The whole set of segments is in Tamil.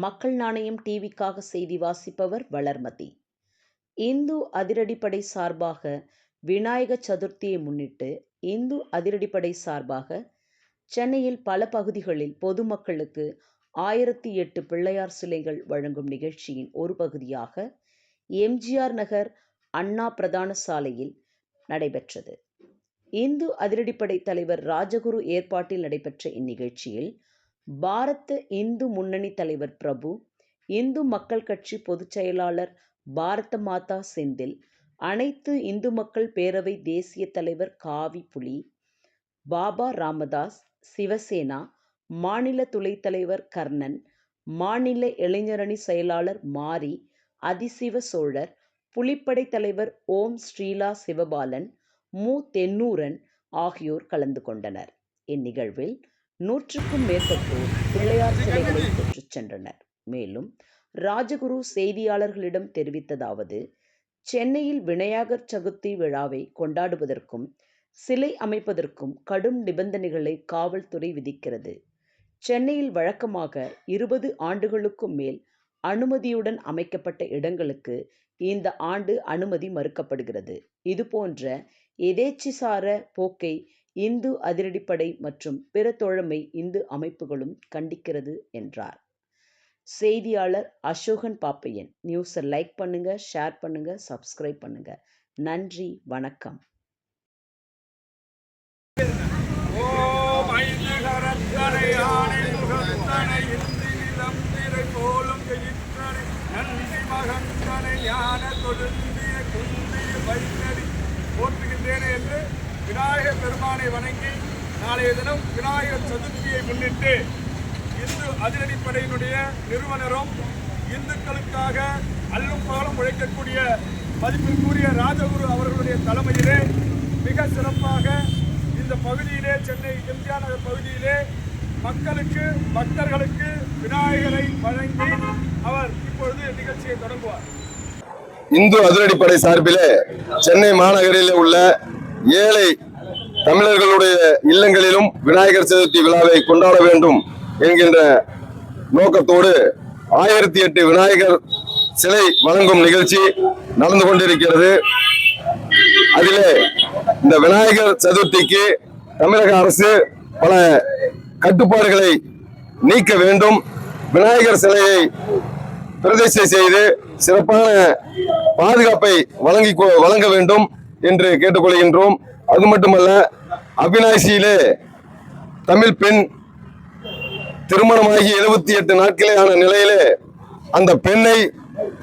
மக்கள் நாணயம் டிவிக்காக செய்தி வாசிப்பவர் வளர்மதி. இந்து அதிரடிப்படை சார்பாக விநாயக சதுர்த்தியை முன்னிட்டு இந்து அதிரடிப்படை சார்பாக சென்னையில் பல பகுதிகளில் பொதுமக்களுக்கு ஆயிரத்தி எட்டு பிள்ளையார் சிலைகள் வழங்கும் நிகழ்ச்சியின் ஒரு பகுதியாக எம்ஜிஆர் நகர் அண்ணா பிரதான சாலையில் நடைபெற்றது. இந்து அதிரடிப்படை தலைவர் ராஜகுரு ஏற்பாட்டில் நடைபெற்ற இந்நிகழ்ச்சியில் பாரத் இந்து முன்னணி தலைவர் பிரபு இந்து மக்கள் கட்சி பொதுச் செயலாளர் பாரத மாதா செந்தில் அனைத்து இந்து மக்கள் பேரவை தேசிய தலைவர் காவி புலி பாபா ராமதாஸ் சிவசேனா மாநில துணைத் தலைவர் கர்ணன் மாநில இளைஞரணி செயலாளர் மாரி அதிசிவ சோழர் புலிப்படை தலைவர் ஓம் ஸ்ரீலா சிவபாலன் மு. தென்னூரன் ஆகியோர் கலந்து கொண்டனர். இந்நிகழ்வில் நூற்றுக்கும் மேற்பட்டோர் பிள்ளையார் சிலைகளை பெற்றுச் சென்றனர். மேலும் ராஜகுரு செய்தியாளர்களிடம் தெரிவித்ததாவது சென்னையில் விநாயகர் சதுர்த்தி விழாவை கொண்டாடுவதற்கும் சிலை அமைப்பதற்கும் கடும் நிபந்தனைகளை காவல்துறை விதிக்கிறது. சென்னையில் வழக்கமாக இருபது ஆண்டுகளுக்கும் மேல் அனுமதியுடன் அமைக்கப்பட்ட இடங்களுக்கு இந்த ஆண்டு அனுமதி மறுக்கப்படுகிறது. இதுபோன்ற எதேச்சிசார போக்கை இந்து அதிரடிப்படை மற்றும் பிற தோழமை இந்து அமைப்புகளும் கண்டிக்கிறது என்றார். செய்தியாளர் அசோகன் பாப்பையன். நியூஸை லைக் பண்ணுங்க ஷேர் பண்ணுங்க சப்ஸ்கிரைப் பண்ணுங்க. நன்றி வணக்கம். ஓம் நன்றி மகந்தனை ஞான கொடுந்திய குந்திய வைத்தடி என்று விநாயகர் பெருமானை வணங்கி நாளைய தினம் விநாயகர் சதுர்த்தியை முன்னிட்டு இந்து அதிரடிப்படையினுடைய நிறுவனரும் இந்துக்களுக்காக அல்லும் பகலும் உழைக்கக்கூடிய மதிப்பிற்குரிய ராஜகுரு அவர்களுடைய தலைமையிலே மிக சிறப்பாக இந்த பகுதியிலே சென்னை எம்ஜிஆர் நகர் பகுதியிலே மக்களுக்கு பக்தர்களுக்கு விநாயகரை வழங்கி அவர் இப்பொழுது நிகழ்ச்சியை தொடங்குவார். இந்து அதிரடிப்படை சார்பிலே சென்னை மாநகரில் உள்ள ஏழை தமிழர்களுடைய இல்லங்களிலும் விநாயகர் சதுர்த்தி விழாவை கொண்டாட வேண்டும் என்கின்ற நோக்கத்தோடு ஆயிரத்தி எட்டு விநாயகர் சிலை வழங்கும் நிகழ்ச்சி நடந்து கொண்டிருக்கிறது. அதிலே இந்த விநாயகர் சதுர்த்திக்கு தமிழக அரசு பல கட்டுப்பாடுகளை நீக்க வேண்டும். விநாயகர் சிலையை பிரதிஷ்டை செய்து சிறப்பான பாதுகாப்பை வழங்கி வழங்க வேண்டும். என்று கேட்டுக்கொள்கின்றோம். அது மட்டுமல்ல அவினாசியிலே தமிழ் பெண் திருமணமாகி எழுபத்தி எட்டு நாட்களே ஆன நிலையிலே அந்த பெண்ணை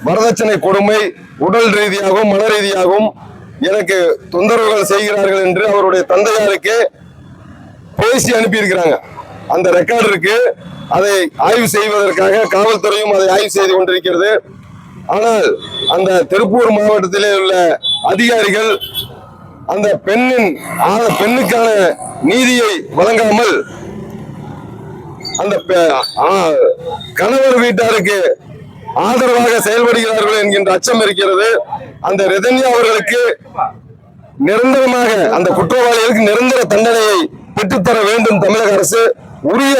வரதட்சணை கொடுமை உடல் ரீதியாகவும் மன ரீதியாகவும் எனக்கு தொந்தரவுகள் செய்கிறார்கள் என்று அவருடைய தந்தையாருக்கு பேசி அனுப்பியிருக்கிறாங்க. அந்த ரெக்கார்டு இருக்கு. அதை ஆய்வு செய்வதற்காக காவல்துறையும் அதை ஆய்வு செய்து கொண்டிருக்கிறது. ஆனால் அந்த திருப்பூர் மாவட்டத்திலே உள்ள அதிகாரிகள் அந்த பெண்ணின் பெண்ணுக்கான நீதியை வழங்காமல் அந்த பெ- கணவர் வீட்டாருக்கு ஆதரவாக செயல்படுகிறார்கள் என்கின்ற அச்சம் இருக்கிறது. அந்த ரெதன்யா அவர்களுக்கு நிரந்தரமாக அந்த குற்றவாளிகளுக்கு நிரந்தர தண்டனையை பெற்றுத்தர வேண்டும் தமிழக அரசு. உரிய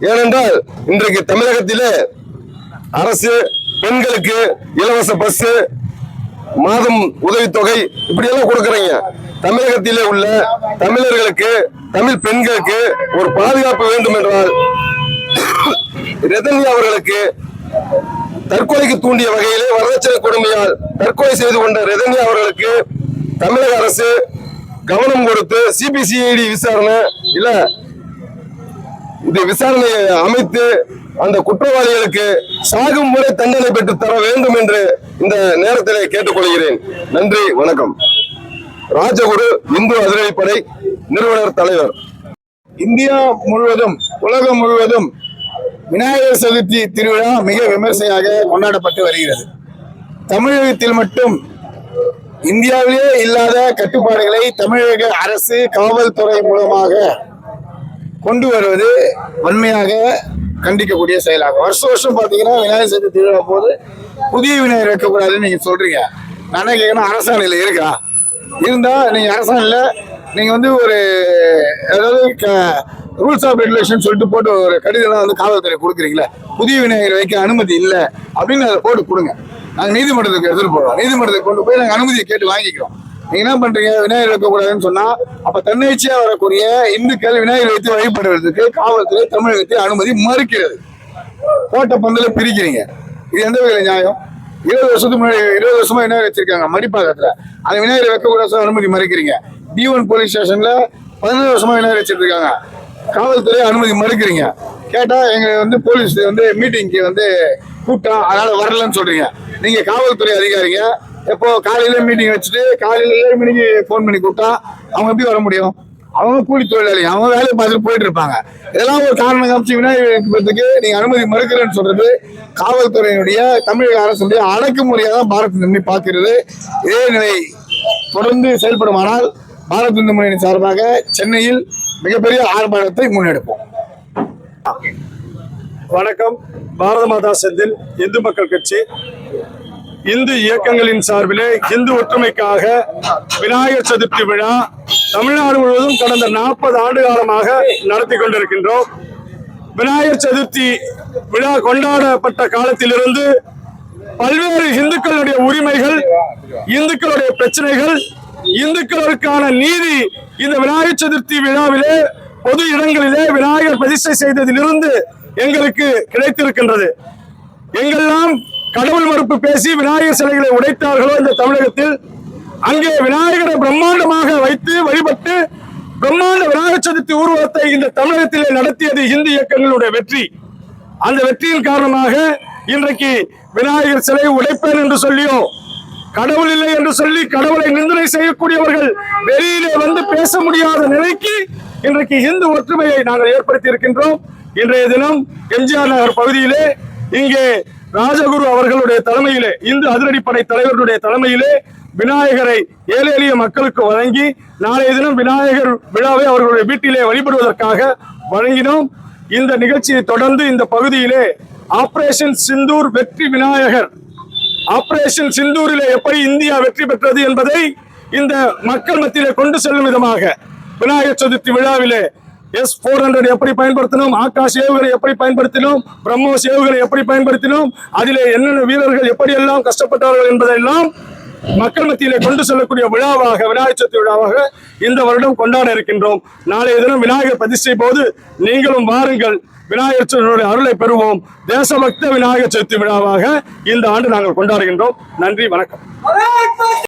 ஏனென்றால் இன்றைக்கு தமிழகத்திலே அரசு பெண்களுக்கு இலவச பஸ் மாதம் உதவித்தொகை இப்படி எல்லாம் கொடுக்குறீங்க. தமிழகத்திலே உள்ள தமிழர்களுக்கு தமிழ் பெண்களுக்கு ஒரு பாதுகாப்பு வேண்டும் என்றால் ரதன்யா அவர்களுக்கு தற்கொலைக்கு தூண்டிய வகையிலே வரதட்சணை கொடுமையால் தற்கொலை செய்து கொண்ட ரதன்யா அவர்களுக்கு தமிழக அரசு கவனம் கொடுத்து சிபிசிஐடி விசாரணை இல்ல இந்த விசாரணையை அமைத்து அந்த குற்றவாளிகளுக்கு சாகும் முறை தண்டனை பெற்று தர வேண்டும் என்று இந்த நேரத்திலே கேட்டுக்கொள்கிறேன். நன்றி வணக்கம். ராஜகுரு இந்து அதிரடிப்படை நிறுவனர் தலைவர். இந்தியா முழுவதும் உலகம் முழுவதும் விநாயகர் சதுர்த்தி திருவிழா மிக விமர்சையாக கொண்டாடப்பட்டு வருகிறது. தமிழகத்தில் மட்டும் இந்தியாவிலே இல்லாத கட்டுப்பாடுகளை தமிழக அரசு காவல்துறை மூலமாக கொண்டு வருவது வன்மையாக கண்டிக்கக்கூடிய செயலாகும். வருஷம் வருஷம் பார்த்தீங்கன்னா விநாயகர் சதுர்த்தி திருவிழா போது புதிய விநாயகர் வைக்கக்கூடாதுன்னு நீங்கள் சொல்கிறீங்க நானே கேட்கணும் அரசாணையில் இருக்கா? இருந்தால் நீங்கள் அரசாணையில் நீங்கள் வந்து ஒரு அதாவது க- ரூல்ஸ் ஆஃப் ரெகுலேஷன் சொல்லிட்டு போட்டு ஒரு கடிதம்லாம் வந்து காவல்துறை கொடுக்குறீங்களே புதிய விநாயகர் வைக்க அனுமதி இல்லை அப்படின்னு அதை போட்டு கொடுங்க. நாங்கள் நீதிமன்றத்துக்கு எடுத்துகிட்டு போகிறோம் நீதிமன்றத்துக்கு கொண்டு போய் நாங்கள் அனுமதியை கேட்டு வாங்கிக்கிறோம். நீங்க என்ன பண்றீங்க? விநாயகர் வைக்கக்கூடாதுன்னு சொன்னா அப்ப தன்னிச்சையா வரக்கூடிய இந்துக்கள் விநாயகர் வைத்து வழிபடுறதுக்கு காவல்துறை தமிழகத்தை அனுமதி மறுக்கிறது. போட்ட பந்தல பிரிக்கிறீங்க. இது எந்த வகையில நியாயம்? இருபது வருஷத்துக்கு முன்னாடி இருபது வருஷமா விநாயகர் வச்சிருக்காங்க மடிப்பாக்கத்துல. அந்த விநாயகர் வைக்கக்கூடாது அனுமதி மறுக்கிறீங்க. டி ஒன் போலீஸ் ஸ்டேஷன்ல பதினேழு வருஷமா விநாயகர் வச்சிட்டு இருக்காங்க காவல்துறை அனுமதி மறுக்கிறீங்க. கேட்டா எங்க வந்து போலீஸ் வந்து மீட்டிங்க்கு வந்து கூட்டம் அதனால வரலன்னு சொல்றீங்க. நீங்க காவல்துறை அதிகாரிங்க. எப்போ காலையில மீட்டிங் வச்சுட்டு காலையில ஏழு மணிக்கு ஃபோன் பண்ணி கூப்பிட்டா அவங்க எப்படி வர முடியும்? அவங்க கூலி தொழிலாளி அவங்க வேலையை பார்த்துட்டு போயிட்டு இருப்பாங்க. இதெல்லாம் ஒரு காரணம் காமிச்சு விநாயகர் நீங்க அனுமதி மறுக்கிறேன்னு சொல்றது காவல்துறையினுடைய தமிழக அரசுடைய அடக்குமுறையாக தான் பாரத் நம்பி பார்க்கிறது. இதே நிலை தொடர்ந்து செயல்படுமானால் பாரத் இந்து முன்னணி சார்பாக சென்னையில் மிகப்பெரிய ஆர்ப்பாட்டத்தை முன்னெடுப்போம். வணக்கம். பாரத மாதா செந்தில் இந்து மக்கள் கட்சி. இந்து இயக்கங்களின் சார்பிலே இந்து ஒற்றுமைக்காக விநாயகர் சதுர்த்தி விழா தமிழ்நாடு முழுவதும் கடந்த நாற்பது ஆண்டு காலமாக நடத்தி கொண்டிருக்கின்றோம். விநாயகர் சதுர்த்தி விழா கொண்டாடப்பட்ட காலத்திலிருந்து பல்வேறு இந்துக்களுடைய உரிமைகள் இந்துக்களுடைய பிரச்சனைகள் இந்துக்களுக்கான நீதி இந்த விநாயகர் சதுர்த்தி விழாவிலே பொது இடங்களிலே விநாயகர் பிரதிஷ்டை செய்ததிலிருந்து எங்களுக்கு கிடைத்திருக்கின்றது. எங்கெல்லாம் கடவுள் மறுப்பு பேசி விநாயகர் சிலைகளை உடைத்தார்களோ இந்த தமிழகத்தில் அங்கே விநாயகரை பிரம்மாண்டமாக வைத்து வழிபட்டு பிரம்மாண்ட விநாயகர் சதுர்த்தி ஊர்வலத்தை இந்த தமிழகத்திலே நடத்தியது இந்து இயக்கங்களுடைய வெற்றி. அந்த வெற்றியின் காரணமாக இன்றைக்கு விநாயகர் சிலையை உடைப்பேன் என்று சொல்லியோ கடவுள் இல்லை என்று சொல்லி கடவுளை நிந்தனை செய்யக்கூடியவர்கள் வெளியிலே வந்து பேச முடியாத நிலைக்கு இன்றைக்கு இந்து ஒற்றுமையை நாங்கள் ஏற்படுத்தி இருக்கின்றோம் இன்றைய தினம் எம்ஜிஆர் நகர் பகுதியிலே இங்கே ராஜகுரு அவர்களுடைய தலைமையிலே இந்து அதிரடிப்படை தலைவர்களுடைய தலைமையிலே விநாயகரை ஏழை எளிய மக்களுக்கு வழங்கி நாளைய தினம் விநாயகர் விழாவை அவர்களுடைய வீட்டிலே வழிபடுவதற்காக வழங்கினோம். இந்த நிகழ்ச்சியை தொடர்ந்து இந்த பகுதியிலே ஆபரேஷன் சிந்தூர் வெற்றி விநாயகர். ஆபரேஷன் சிந்தூரிலே எப்படி இந்தியா வெற்றி பெற்றது என்பதை இந்த மக்கள் மத்தியிலே கொண்டு செல்லும் விதமாக விநாயகர் சதுர்த்தி விழாவிலே எஸ் போர் ஹண்ட்ரட் எப்படி பயன்படுத்தினோம்? ஆகாஷ் ஏவுகணை எப்படி பயன்படுத்தினோம்? பிரம்மோஸ் ஏவுகணை எப்படி பயன்படுத்தினோம்? அதிலே என்னென்ன வீரர்கள் எப்படியெல்லாம் கஷ்டப்பட்டார்கள் என்பதெல்லாம் மக்கள் மத்தியிலே கொண்டு செல்லக்கூடிய விழாவாக விநாயகர் சதுர்த்தி விழாவாக இந்த வருடம் கொண்டாட இருக்கின்றோம். நாளைய தினம் விநாயகர் பிரதிஷ்டை போது நீங்களும் வாருங்கள். விநாயகர் சதுர்த்தியுடைய அருளை பெறுவோம். தேசபக்த விநாயகர் சதுர்த்தி விழாவாக இந்த ஆண்டு நாங்கள் கொண்டாடுகின்றோம். நன்றி வணக்கம்.